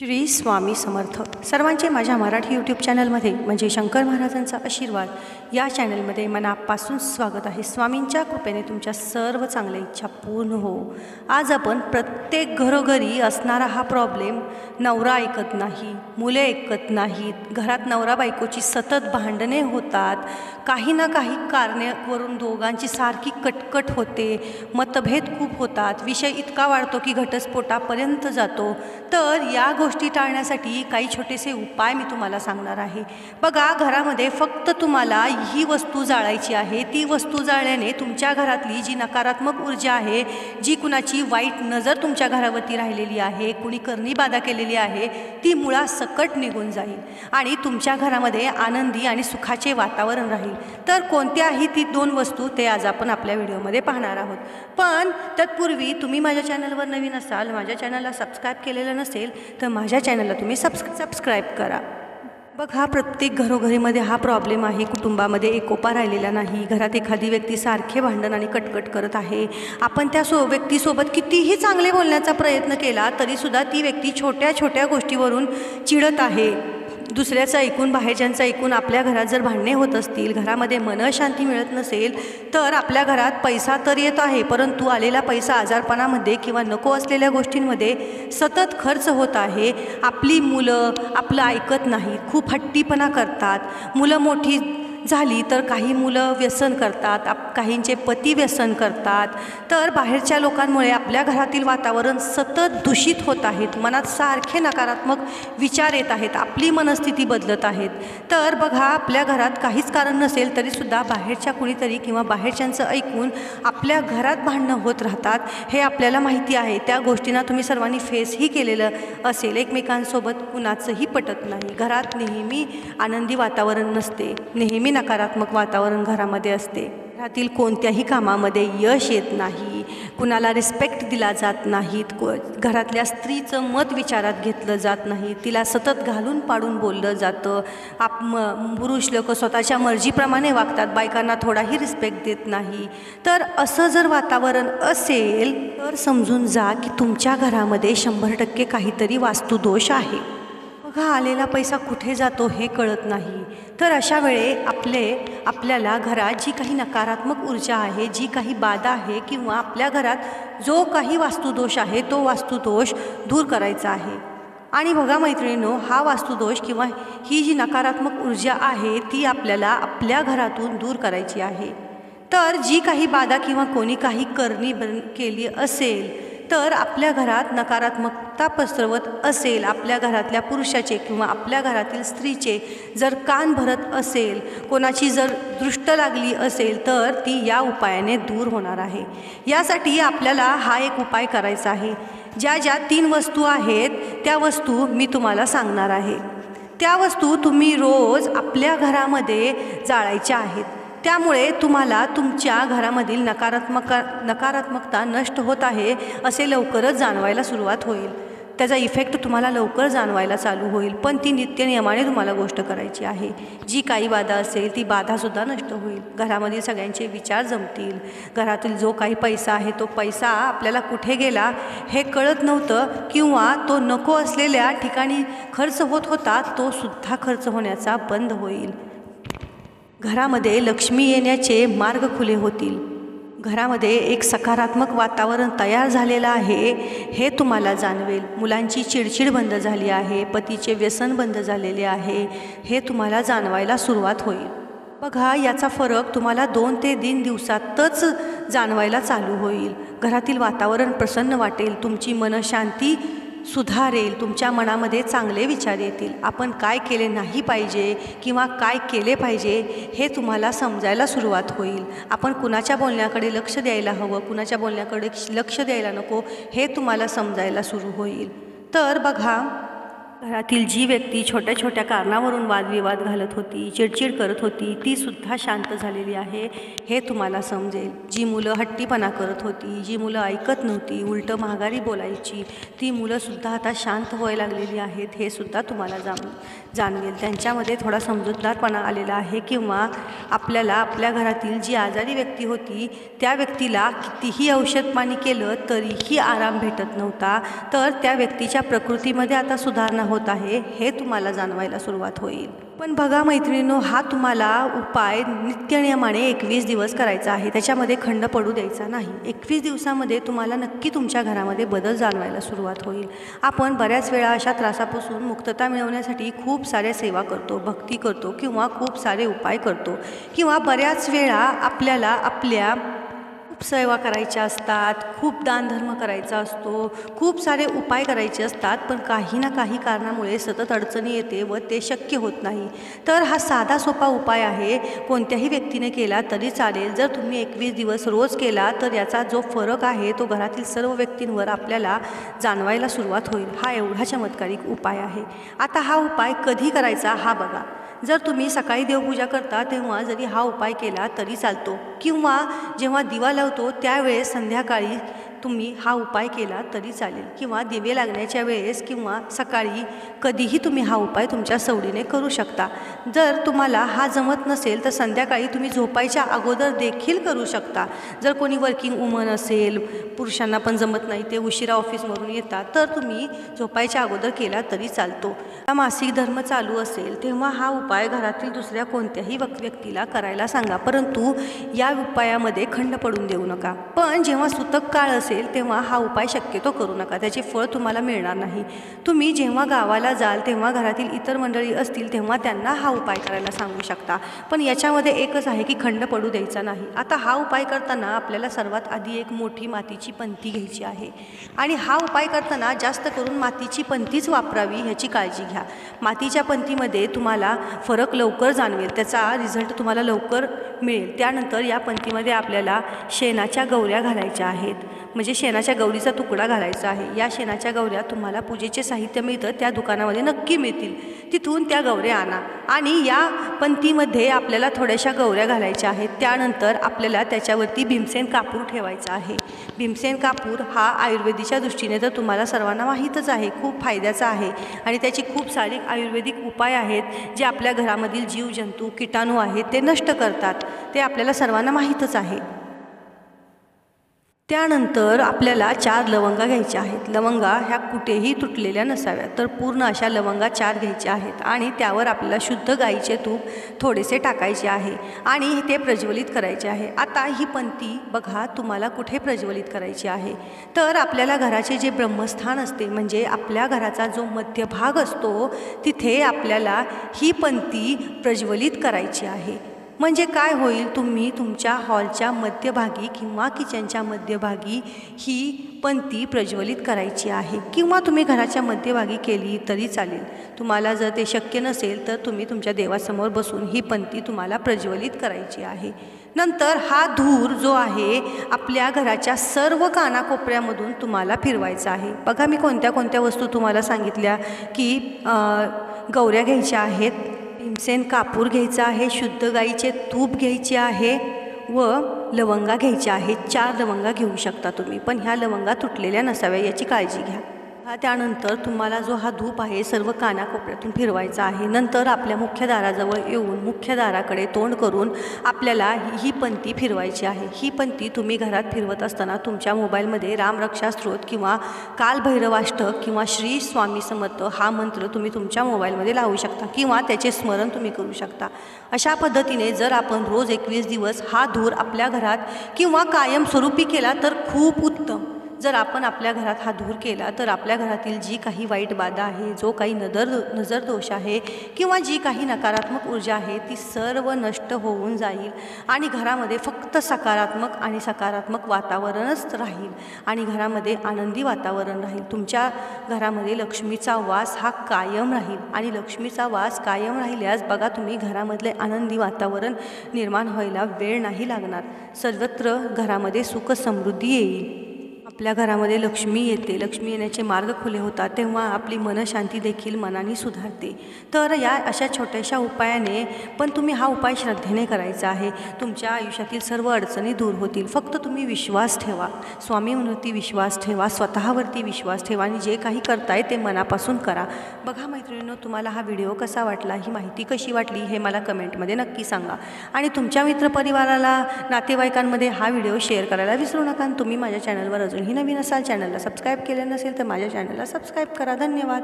श्री स्वामी समर्थ. सर्वांचे माझ्या मराठी यूट्यूब चॅनलमध्ये म्हणजे शंकर महाराजांचा आशीर्वाद या चॅनलमध्ये मनापासून स्वागत आहे. स्वामींच्या कृपेने तुमच्या सर्व चांगल्या इच्छा पूर्ण हो. आज आपण प्रत्येक घरोघरी असणारा हा प्रॉब्लेम नवरा ऐकत नाही मुले ऐकत नाहीत. घरात नवरा बायकोची सतत भांडणे होतात. काही ना काही कारणेवरून दोघांची सारखी कटकट होते मतभेद खूप होतात. विषय इतका वाढतो की घटस्फोटापर्यंत जातो. तर या गोष्टी टाळण्यासाठी काही छोटेसे उपाय मी तुम्हाला सांगणार आहे. बघा घरामध्ये फक्त तुम्हाला ही वस्तू जाळायची आहे. ती वस्तू जाळल्याने तुमच्या घरातली जी नकारात्मक ऊर्जा आहे जी कुणाची वाईट नजर तुमच्या घरावरती राहिलेली आहे कुणी करणी बाधा केलेली आहे ती मुळासकट निघून जाईल आणि तुमच्या घरामध्ये आनंदी आणि सुखाचे वातावरण राहील. तर कोणत्या आहे ती दोन वस्तू ते आज आपण आपल्या व्हिडिओमध्ये पाहणार आहोत. पण तत्पूर्वी तुम्ही माझ्या चॅनलवर नवीन असाल माझ्या चॅनलला सबस्क्राईब केलेलं नसेल तर माझ्या चॅनलला तुम्ही सबस् सबस्क्राईब करा. बघ हा प्रत्येक घरोघरीमध्ये हा प्रॉब्लेम आहे. कुटुंबामध्ये एकोपा राहिलेला नाही. घरात एखादी व्यक्ती सारखे भांडण आणि कटकट करत आहे. आपण त्या सो व्यक्तीसोबत कितीही चांगले बोलण्याचा प्रयत्न केला तरीसुद्धा ती व्यक्ती छोट्या छोट्या गोष्टीवरून चिडत आहे. दुसऱ्याचं ऐकून बाहेरच्यांचं ऐकून आपल्या घरात जर भांडणे होत असतील घरामध्ये मनशांती मिळत नसेल तर आपल्या घरात पैसा तर येत आहे परंतु आलेला पैसा आजारपणामध्ये किंवा नको असलेल्या गोष्टींमध्ये सतत खर्च होत आहे. आपली मुलं आपलं ऐकत नाही खूप हट्टीपणा करतात. मुलं मोठी झाली तर काही मुलं व्यसन करतात आप काहींचे पती व्यसन करतात. तर बाहेरच्या लोकांमुळे आपल्या घरातील वातावरण सतत दूषित होत आहेत. मनात सारखे नकारात्मक विचार येत आहेत. आपली मनस्थिती बदलत आहेत. तर बघा आपल्या घरात काहीच कारण नसेल तरीसुद्धा बाहेरच्या कुणीतरी किंवा बाहेरच्यांचं ऐकून आपल्या घरात भांडणं होत राहतात. हे आपल्याला माहिती आहे. त्या गोष्टींना तुम्ही सर्वांनी फेसही केलेलं असेल. एकमेकांसोबत कुणाचंही पटत नाही. घरात नेहमी आनंदी वातावरण नसते. नेहमी नकारात्मक वातावरण घरामध्ये असते. घरातील कोणत्याही कामामध्ये यश येत नाही. कुणाला रिस्पेक्ट दिला जात नाहीत को घरातल्या स्त्रीचं मत विचारात घेतलं जात नाही. तिला सतत घालून पाडून बोललं जातं. आप म पुरुष लोक स्वतःच्या मर्जीप्रमाणे वागतात. बायकांना थोडाही रिस्पेक्ट देत नाही. तर असं जर वातावरण असेल तर समजून जा की तुमच्या घरामध्ये शंभर टक्के काहीतरी वास्तुदोष आहे. बघा आलेला पैसा कुठे जातो हे कळत नाही. तर अशा वेळे आपले आपल्याला घरात जी काही नकारात्मक ऊर्जा आहे जी काही बाधा आहे किंवा आपल्या घरात जो काही वास्तुदोष आहे तो वास्तुदोष दूर करायचा आहे. आणि बघा मैत्रिणीनो हा वास्तुदोष किंवा ही जी नकारात्मक ऊर्जा आहे ती आपल्याला आपल्या घरातून दूर करायची आहे. तर जी काही बाधा किंवा कोणी काही करणी बन केली असेल तर आपल्या घरात नकारात्मकता पसरवत असेल आपल्या घरातल्या पुरुषाचे किंवा आपल्या घरातील स्त्रीचे जर कान भरत असेल कोणाची जर दृष्ट लागली असेल तर ती या उपायाने दूर होणार आहे. यासाठी आपल्याला हा एक उपाय करायचा आहे. ज्या ज्या तीन वस्तू आहेत त्या वस्तू मी तुम्हाला सांगणार आहे. त्या वस्तू तुम्ही रोज आपल्या घरामध्ये जाळायच्या आहेत. त्यामुळे तुम्हाला तुमच्या घरामधील नकारात्मक नकारात्मकता नष्ट होत आहे असे लवकरच जाणवायला सुरुवात होईल. त्याचा इफेक्ट तुम्हाला लवकर जाणवायला चालू होईल पण ती नित्यनियमाने तुम्हाला गोष्ट करायची आहे. जी काही बाधा असेल ती बाधासुद्धा नष्ट होईल. घरामधील सगळ्यांचे विचार जमतील. घरातील जो काही पैसा आहे तो पैसा आपल्याला कुठे गेला हे कळत नव्हतं किंवा तो नको असलेल्या ठिकाणी खर्च होत होता तो सुद्धा खर्च होण्याचा बंद होईल. घरामध्ये लक्ष्मी येण्याचे मार्ग खुले होतील. घरामध्ये एक सकारात्मक वातावरण तयार झालेलं आहे हे तुम्हाला जाणवेल. मुलांची चिडचिड बंद झाली आहे पतीचे व्यसन बंद झालेले आहे हे तुम्हाला जाणवायला सुरुवात होईल. बघा याचा फरक तुम्हाला दोन ते तीन दिवसातच जाणवायला चालू होईल. घरातील वातावरण प्रसन्न वाटेल तुमची मनशांती सुधारेल तुमच्या मनामध्ये चांगले विचार येतील. आपण काय केले नाही पाहिजे किंवा काय केले पाहिजे हे तुम्हाला समजायला सुरुवात होईल. आपण कुणाच्या बोलण्याकडे लक्ष द्यायला हवं कुणाच्या बोलण्याकडे लक्ष द्यायला नको हे तुम्हाला समजायला सुरू होईल. तर बघा घरातील जी व्यक्ती छोट्या छोट्या कारणावरून वादविवाद घालत होती चिडचिड करत होती ती सुद्धा शांत झालेली आहे हे तुम्हाला समजेल. जी मुलं हट्टीपणा करत होती जी मुलं ऐकत नव्हती उलटं महागारी बोलायची ती मुलंसुद्धा आता शांत व्हायला लागलेली आहेत हे सुद्धा तुम्हाला जाण जाणवेल. त्यांच्यामध्ये थोडा समजूतदारपणा आलेला आहे किंवा आपल्याला आपल्या घरातील जी आजारी व्यक्ती होती त्या व्यक्तीला कितीही औषध पाणी केलं तरीही आराम भेटत नव्हता. तर त्या व्यक्तीच्या प्रकृतीमध्ये आता सुधारणा होत आहे हे तुम्हाला जाणवायला सुरुवात होईल. पण बघा मैत्रिणींनो हा तुम्हाला उपाय नित्यनियमाने एकवीस दिवस करायचा आहे. त्याच्यामध्ये खंड पडू द्यायचा नाही. एकवीस दिवसामध्ये तुम्हाला नक्की तुमच्या घरामध्ये बदल जाणवायला सुरुवात होईल. आपण बऱ्याच वेळा अशा त्रासापासून मुक्तता मिळवण्यासाठी खूप साऱ्या सेवा करतो भक्ती करतो किंवा खूप सारे उपाय करतो किंवा बऱ्याच वेळा आपल्याला आपल्या खूप सेवा करायच्या असतात खूप दानधर्म करायचा असतो खूप सारे उपाय करायचे असतात पण काही ना काही कारणामुळे सतत अडचणी येते व ते शक्य होत नाही. तर हा साधा सोपा उपाय आहे कोणत्याही व्यक्तीने केला तरी चालेल. जर तुम्ही एकवीस दिवस रोज केला तर याचा जो फरक आहे तो घरातील सर्व व्यक्तींवर आपल्याला जाणवायला सुरुवात होईल. हा एवढा चमत्कारिक उपाय आहे. आता हा उपाय कधी करायचा हा बघा. जर तुम्ही सकाळी देवपूजा करता तेव्हा जरी हा उपाय केला तरी चालतो. किंवा जेव्हा दिवा लावतो त्यावेळेस संध्याकाळी तुम्ही हा उपाय केला तरी चालेल. किंवा दिवे लागण्याच्या वेळेस किंवा सकाळी कधीही तुम्ही हा उपाय तुमच्या सवडीने करू शकता. जर तुम्हाला हा जमत नसेल तर संध्याकाळी तुम्ही झोपायच्या अगोदर देखील करू शकता. जर कोणी वर्किंग वुमन असेल पुरुषांना पण जमत नाही ते उशिरा ऑफिसमधून येतात तर तुम्ही झोपायच्या अगोदर केला तरी चालतो. हा मासिक धर्म चालू असेल तेव्हा हा उपाय घरातील दुसऱ्या कोणत्याही व्यक्तीला करायला सांगा. परंतु या उपायामध्ये खंड पडून देऊ नका. पण जेव्हा सुतक काळ असेल असेल तेव्हा हा उपाय शक्यतो करू नका. त्याचे फळ तुम्हाला मिळणार नाही. तुम्ही जेव्हा गावाला जाल तेव्हा घरातील इतर मंडळी असतील तेव्हा त्यांना हा उपाय करायला सांगू शकता. पण याच्यामध्ये एकच आहे की खंड पडू द्यायचा नाही. आता हा उपाय करताना आपल्याला सर्वात आधी एक मोठी मातीची पंथी घ्यायची आहे. आणि हा उपाय करताना जास्त करून मातीची पंथीच वापरावी ह्याची काळजी घ्या. मातीच्या पंथीमध्ये तुम्हाला फरक लवकर जाणवेल. त्याचा रिझल्ट तुम्हाला लवकर मिळेल. त्यानंतर या पंथीमध्ये आपल्याला शेणाच्या गौऱ्या घालायच्या आहेत. म्हणजे शेणाच्या गौरीचा तुकडा घालायचा आहे. या शेणाच्या गौऱ्या तुम्हाला पूजेचे साहित्य मिळतं त्या दुकानामध्ये नक्की मिळतील. तिथून त्या गौऱ्या आणा. आणि या पंथीमध्ये आपल्याला थोड्याशा गौऱ्या घालायच्या आहेत. त्यानंतर आपल्याला त्याच्यावरती भीमसेन कापूर ठेवायचा आहे. भीमसेन कापूर हा आयुर्वेदीच्या दृष्टीने तर तुम्हाला सर्वांना माहीतच आहे. खूप फायद्याचा आहे. आणि त्याची खूप सारे आयुर्वेदिक उपाय आहेत जे आपल्या घरामधील जीवजंतू किटाणू आहेत ते नष्ट करतात. ते आपल्याला सर्वांना माहीतच आहे. त्यानंतर आपल्याला चार लवंगा घ्यायच्या आहेत. लवंगा ह्या कुठेही तुटलेल्या नसाव्यात तर पूर्ण अशा लवंगा चार घ्यायच्या आहेत आणि त्यावर आपल्याला शुद्ध गाईचे तूप थोडेसे टाकायचे आहे आणि ते प्रज्वलित करायचे आहे. आता ही पंथी बघा तुम्हाला कुठे प्रज्वलित करायची आहे. तर आपल्याला घराचे जे ब्रह्मस्थान असते म्हणजे आपल्या घराचा जो मध्यभाग असतो तिथे आपल्याला ही पंथी प्रज्वलित करायची आहे. म्हणजे काय होईल? तुम्ही तुमच्या हॉलच्या मध्यभागी किंवा किचनच्या मध्यभागी ही पंती प्रज्वलित करायची आहे. किंवा तुम्ही घराच्या मध्यभागी केली तरी चालेल. तुम्हाला जर ते शक्य नसेल तर तुम्ही तुमच्या देवासमोर बसून ही पंती तुम्हाला प्रज्वलित करायची आहे. नंतर हा धूर जो आहे आपल्या घराच्या सर्व कानाकोपऱ्यामधून तुम्हाला फिरवायचा आहे. बघा मी कोणत्या कोणत्या वस्तू तुम्हाला सांगितल्या की गौऱ्या घ्यायच्या आहेत. भीमसेन कापूर घ्यायचा आहे शुद्ध गाईचे तूप घ्यायचे आहे व लवंगा घ्यायच्या आहेत. चार लवंगा घेऊ शकता तुम्ही पण ह्या लवंगा तुटलेल्या नसाव्या याची काळजी घ्या. हा त्यानंतर तुम्हाला जो हा धूप आहे सर्व कानाकोपऱ्यातून फिरवायचा आहे. नंतर आपल्या मुख्य दाराजवळ येऊन मुख्य दाराकडे तोंड करून आपल्याला ही पंती फिरवायची आहे. ही पंती तुम्ही घरात फिरवत असताना तुमच्या मोबाईलमध्ये रामरक्षा स्त्रोत किंवा कालभैरवाष्टक किंवा श्री स्वामी समर्थ हा मंत्र तुम्ही तुमच्या मोबाईलमध्ये लावू शकता किंवा त्याचे स्मरण तुम्ही करू शकता. अशा पद्धतीने जर आपण रोज एकवीस दिवस हा धूर आपल्या घरात किंवा कायमस्वरूपी केला तर खूप उत्तम. जर आपण आपल्या घरात हा धूर केला तर आपल्या घरातील जी काही वाईट बाधा आहे जो काही नजर नजर दोष आहे किंवा जी काही नकारात्मक ऊर्जा आहे ती सर्व नष्ट होऊन जाईल आणि घरामध्ये फक्त सकारात्मक आणि सकारात्मक वातावरणच राहील आणि घरामध्ये आनंदी वातावरण राहील. तुमच्या घरामध्ये लक्ष्मीचा वास हा कायम राहील आणि लक्ष्मीचा वास कायम राहिल्यास बघा तुम्ही घरामधले आनंदी वातावरण निर्माण व्हायला वेळ नाही लागणार. सर्वत्र घरामध्ये सुख समृद्धी येईल. आपल्या घरामध्ये लक्ष्मी येते. लक्ष्मी येण्याचे मार्ग खुले होतात तेव्हा आपली मनशांती देखील मनाने सुधारते. तर या अशा छोट्याशा उपायाने पण तुम्ही हा उपाय श्रद्धेने करायचा आहे. तुमच्या आयुष्यातील सर्व अडचणी दूर होतील. फक्त तुम्ही विश्वास ठेवा. स्वामीवरती विश्वास ठेवा स्वतःवरती विश्वास ठेवा आणि जे काही करताय ते मनापासून करा. बघा मैत्रिणींनो तुम्हाला हा व्हिडिओ कसा वाटला ही माहिती कशी वाटली हे मला कमेंटमध्ये नक्की सांगा. आणि तुमच्या मित्रपरिवाराला नातेवाईकांमध्ये हा व्हिडिओ शेअर करायला विसरू नका तुम्ही माझ्या चॅनलवर अजून अजूनही नवीन असाल चॅनलला सबस्क्राईब केले नसेल तर माझ्या चॅनलला सबस्क्राईब करा. धन्यवाद.